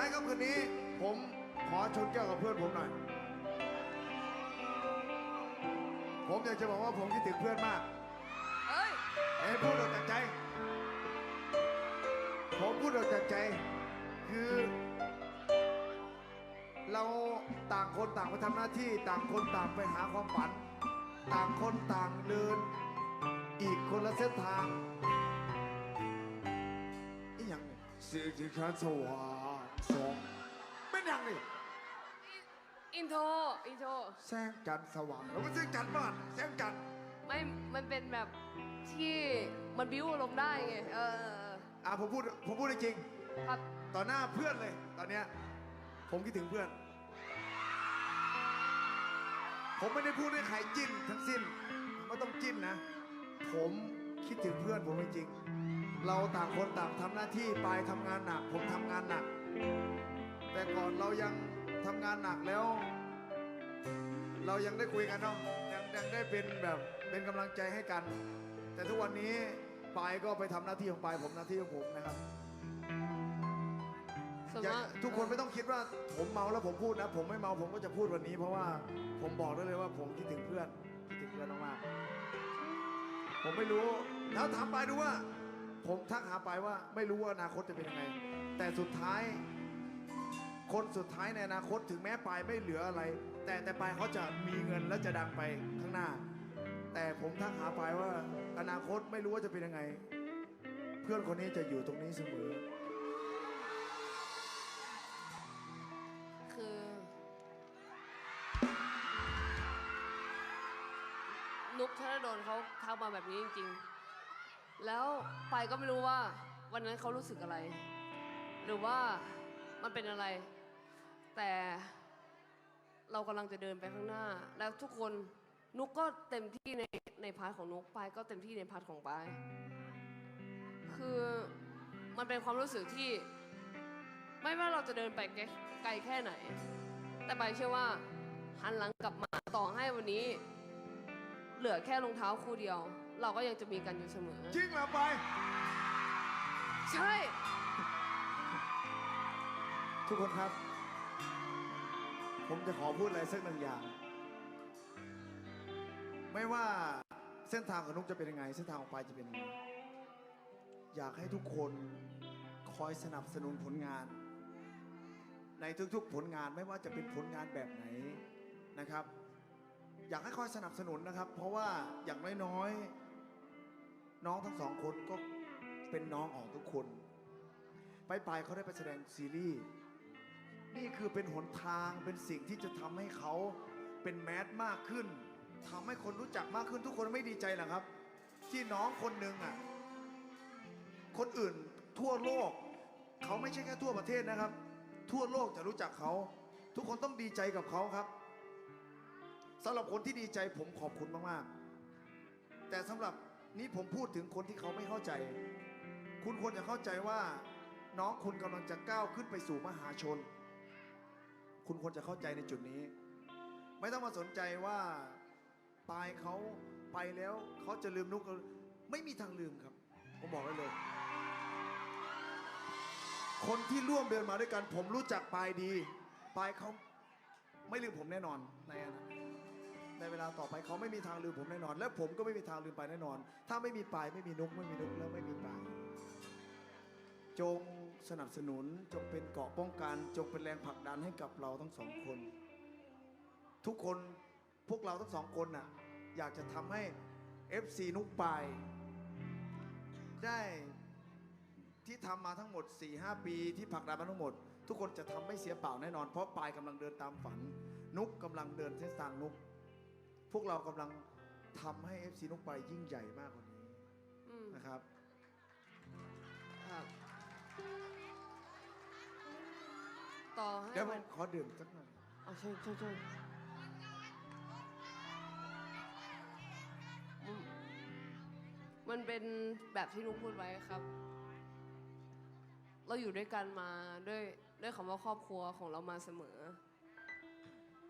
ท้ายครับคืนนี้ ผมขอชนแก้วกับเพื่อนผมหน่อย ผมอยากจะบอกว่าผมคิดถึงเพื่อนมากเอ้ยเอ้ยพูดออกจากใจ ผมพูดออกจากใจ คือ เราต่างคนต่างไปทำหน้าที่ ต่างคนต่างไปหาความฝัน ต่างคนต่างเดิน อีกคนละเส้นทางอีหยังเนี่ยสิ่งที่ฉันสว่าง สองเป็นหยังนี่อินโทรอินโทรแสงจันทร์สว่างแล้วมันแสงจันทร์บ้านแสงจันทร์ไม่ มันเป็นแบบที่มันบิ้วอารมณ์ได้ไง เออ อะผมพูดผมพูดจริงครับ ต่อหน้าเพื่อนเลย ตอนเนี้ยผมคิดถึงเพื่อน ผมไม่ได้พูดให้ใครจิ้นทั้งสิ้นไม่ต้องจิ้นนะ ผมคิดถึงเพื่อนผมจริงๆเราต่างคนต่างทำหน้าที่ปายทำงานหนัก ผมทำงานหนัก แต่ก่อนเรายังทำงานหนักแล้ว เรายังได้คุยกันเนาะยังยังได้เป็นแบบเป็นกำลังใจให้กัน แต่ทุกวันนี้ปายก็ไปทำหน้าที่ของปายผมหน้าที่ของผมนะครับส่วนอย่ามากทุกคนไม่ต้องคิดว่าผมเมาแล้วผมพูดนะ ผมไม่เมาผมก็จะพูดวันนี้ เพราะว่าผมบอกได้เลยว่าผมคิดถึงเพื่อนคิดถึงเพื่อนมากๆผมไม่รู้แล้วถามไปายดูว่า ผมทักหาไปว่าไม่รู้ว่าอนาคตจะเป็นยังไง แต่สุดท้าย คนสุดท้ายในอนาคตถึงแม้ปายไม่เหลืออะไร แต่แต่ปายเขาจะมีเงินและจะดังไปข้างหน้า แต่ผมทักหาปายว่า อนาคตไม่รู้ว่าจะเป็นยังไง เพื่อนคนนี้จะอยู่ตรงนี้เสมอ คือ นุกธนดลเขาทักมาแบบนี้จริง ๆ แล้วไปก็ไม่รู้ว่าวันนั้นเขารู้สึกอะไร หรือว่ามันเป็นอะไร แต่เรากำลังจะเดินไปข้างหน้า แล้วทุกคนนุกก็เต็มที่ในในพาร์ทของนุกปายก็เต็มที่ในพาร์ทของปายคือมันเป็นความรู้สึกที่ ไม่ว่าเราจะเดินไปไกลแค่ไหน แต่ไปายเชื่อว่าหันหลังกลับมาต่อให้วันนี้ เหลือแค่รองเท้าคู่เดียว เราก็ยังจะมีกันอยู่เสมอ จริงเหรอไปายใช่ ทุกคนครับ ผมจะขอพูดอะไรสักหนึ่งอย่าง ไม่ว่าเส้นทางของนุกจะเป็นยังไง เส้นทางของปายจะเป็นยังไง อยากให้ทุกคนคอยสนับสนุนผลงาน ในทุกๆผลงานไม่ว่าจะเป็นผลงานแบบไหนนะครับ อยากให้คอยสนับสนุนนะครับ เพราะว่าอย่างน้อยๆ น้องทั้งสองคนก็เป็นน้องของทุกคน ไปไปเขาได้ไปแสดงซีรีส์นี่คือเป็นหนทางเป็นสิ่งที่จะทำให้เขาเป็นแมสมากขึ้นทำให้คนรู้จักมากขึ้นทุกคนไม่ดีใจเหรอครับ ที่น้องคนหนึ่งอะคนอื่นทั่วโลก เขาไม่ใช่แค่ทั่วประเทศนะครับ ทั่วโลกจะรู้จักเขา ทุกคนต้องดีใจกับเขาครับสำหรับคนที่ดีใจผมขอบคุณมากๆ แต่สำหรับ นี้ผมพูดถึงคนที่เขาไม่เข้าใจ คุณควรจะเข้าใจว่า น้องคุณกำลังจะก้าวขึ้นไปสู่มหาชน คุณควรจะเข้าใจในจุดนี้ ไม่ต้องมาสนใจว่าปลายเขาไปแล้วเขาจะลืมนุกไม่มีทางลืมครับ ผมบอกได้เลย คนที่ร่วมเดินมาด้วยกัน ผมรู้จักปายดีปายเขาไม่ลืมผมแน่นอนในอนาคต ในเวลาต่อไปเขาไม่มีทางลืมผมแน่นอน และผมก็ไม่มีทางลืมไปแน่นอน ถ้าไม่มีปลายไม่มีนุกไม่มีนุกแล้วไม่มีปลายจงสนับสนุนจงเป็นเกราะป้องกันจงเป็นแรงผลักดันให้กับเราทั้งสองคน ทุกคนพวกเราทั้งสองคนน่ะอยากจะทำให้ FC นุกปายได้ที่ทำมาทั้งหมด 4-5 ปีที่ผลักดันมาทั้งหมด ทุกคนจะทำไม่เสียเปล่าแน่นอน เพราะปายกำลังเดินตามฝัน นุกกำลังเดินเส้นทางนุก พวกเรากำลังทำให้ FC นุกปายยิ่งใหญ่มากกว่านี้อืมนะครับ ครับต่อให้เดี๋ยวผวัมนขอดื่มสักหน่อย เอาใช่ใช่ใช่อืมมันเป็นแบบที่นุ๊กพูดไว้ครับ เราอยู่ด้วยกันมาด้วยด้วยคำว่าครอบครัวของเรามาเสมอ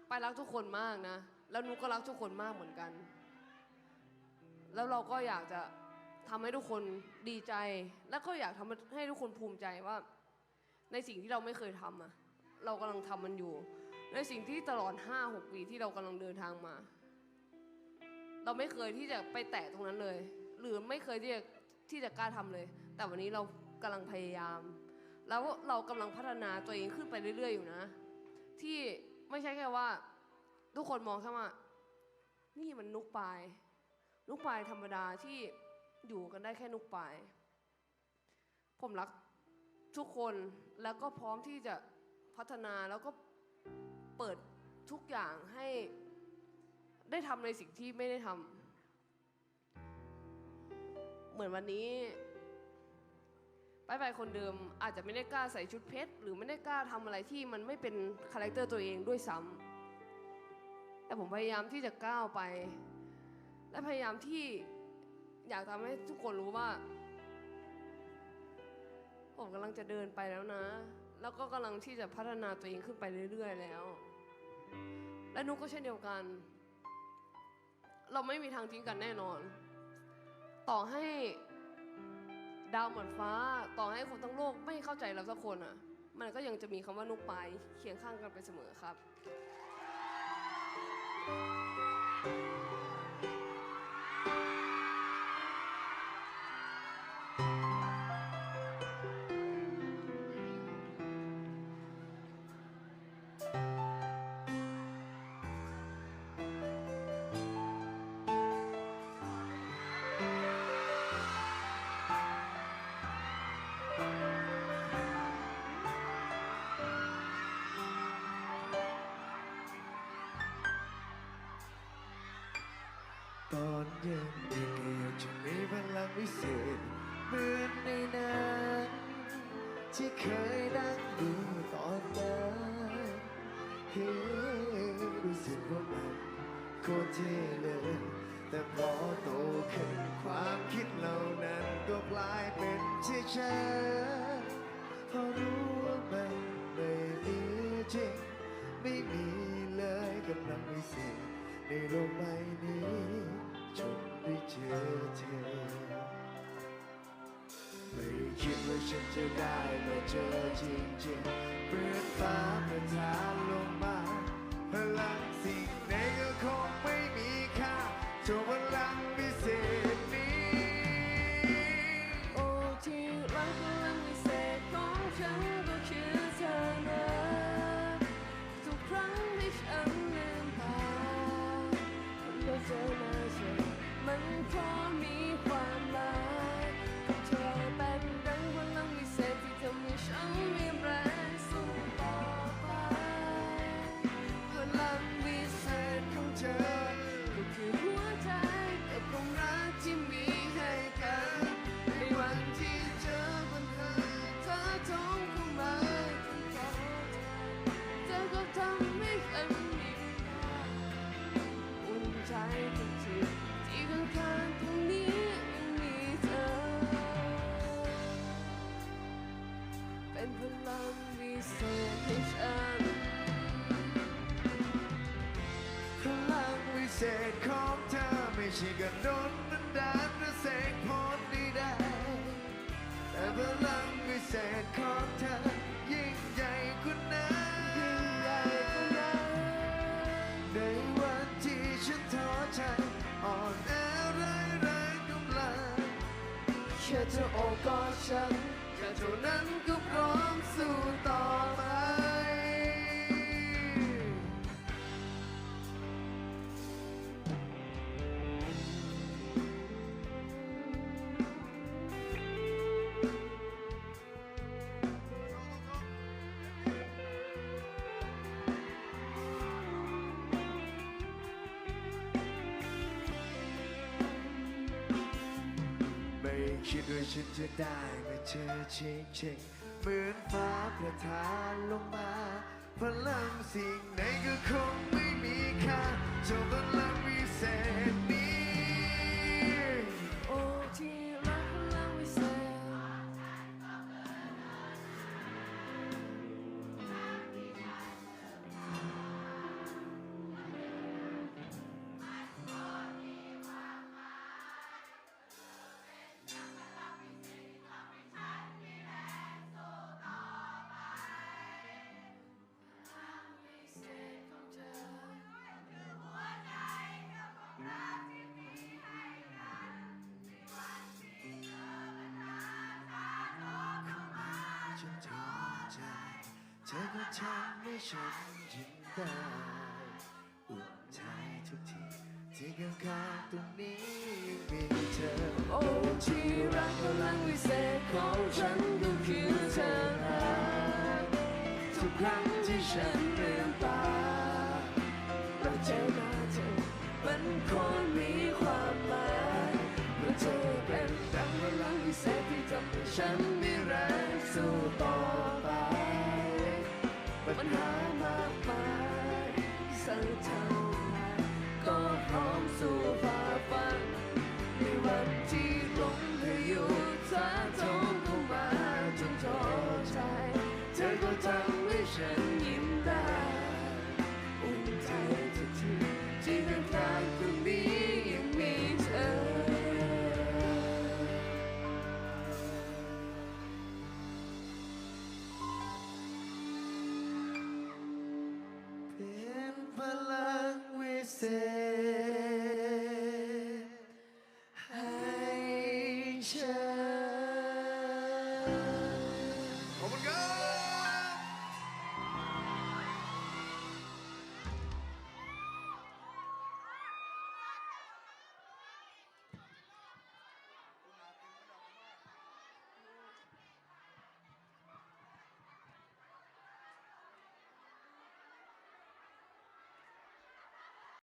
ไปรักทุกคนมากนะ แล้วนุกก็รักทุกคนมากเหมือนกัน แล้วเราก็อยากจะทำให้ทุกคนดีใจ แล้วก็อยากทำให้ทุกคนภูมิใจว่า ในสิ่งที่เราไม่เคยทำอะเรากำลังทำมันอยู่ ในสิ่งที่ตลอด 5-6 ปีที่เรากำลังเดินทางมา เราไม่เคยที่จะไปแตะตรงนั้นเลย หรือไม่เคยที่จะที่จะกล้าทำเลย แต่วันนี้เรากำลังพยายาม แล้วเรากำลังพัฒนาตัวเองขึ้นไปเรื่อย ๆ อยู่นะ ที่ไม่ใช่แค่ว่า ทุกคนมองแค่ว่า นี่มันนุกปลาย นุกปลายธรรมดาที่อยู่กันได้แค่นุกปลาย ผมรักทุกคนแล้วก็พร้อมที่จะพัฒนาแล้วก็เปิดทุกอย่างให้ได้ทำในสิ่งที่ไม่ได้ทำเหมือนวันนี้ไปไปคนเดิมอาจจะไม่ได้กล้าใส่ชุดเพชรหรือไม่ได้กล้าทำอะไรที่มันไม่เป็นคาแรคเตอร์ตัวเองด้วยซ้ำ แต่ผมพยายามที่จะก้าวไป และพยายามที่อยากทำให้ทุกคนรู้ว่า ผมกำลังจะเดินไปแล้วนะ แล้วก็กำลังที่จะพัฒนาตัวเองขึ้นไปเรื่อย ๆ แล้ว และนุกก็เช่นเดียวกัน เราไม่มีทางทิ้งกันแน่นอน ต่อให้ดาวเหมือนฟ้า ต่อให้คนทั้งโลกไม่เข้าใจเราสักคนอะ มันก็ยังจะมีคำว่านุกไปเคียงข้างกันไปเสมอครับ うん。 อนเย็นที่เกียวจะมีพลังวิเศษเหมือนในหนังที่เคยนั่งดูตอนนั้นเฮ้รู้สึกว่ามันโคตรเท่เลย แต่พอโตขึ้นความคิดเหล่านั้นก็กลายเป็นที่ฉันพอรู้ว่ามันไม่มีจริงไม่มีเลยกำลังวิเศษในโลกใบนี้ เจอเธอ ไม่คิดว่าฉันจะได้มาเจอจริงๆเปื้อนฟ้าประทานลง อไม่ใช่กระโดดนันดานหรือเสกพรใดๆแต่พลังวิเศษของเธอยิ่งใหญ่กว่านั้นยิ่งใหญ่กว่านั้นในวันที่ฉันท้อใจอ่อนแอไร้แรงกำลังแค่เธอโอบกอดฉันแค่เท่านั้นก็พร้อมสู้ต่อไป คิดว่าฉันจะได้มาเจอจริงๆเหมือนฟ้าประทานลงมา พลังสิ่งไหนก็คงไม่มีค่าเท่าพลังวิเศษนี้ ทำให้ฉันยิ้มได้อุ่นใจทุกทีที่ข้างๆตรงนี้ยังมีเธอโอ้ที่รักพลังวิเศษของฉันก็คือเธอทุกครั้งที่ฉันลืมตาเราเจอหน้าเธอมันควรมีความหมายเพราะเธอเป็นดังพลังวิเศษที่ทำให้ฉันมีแรง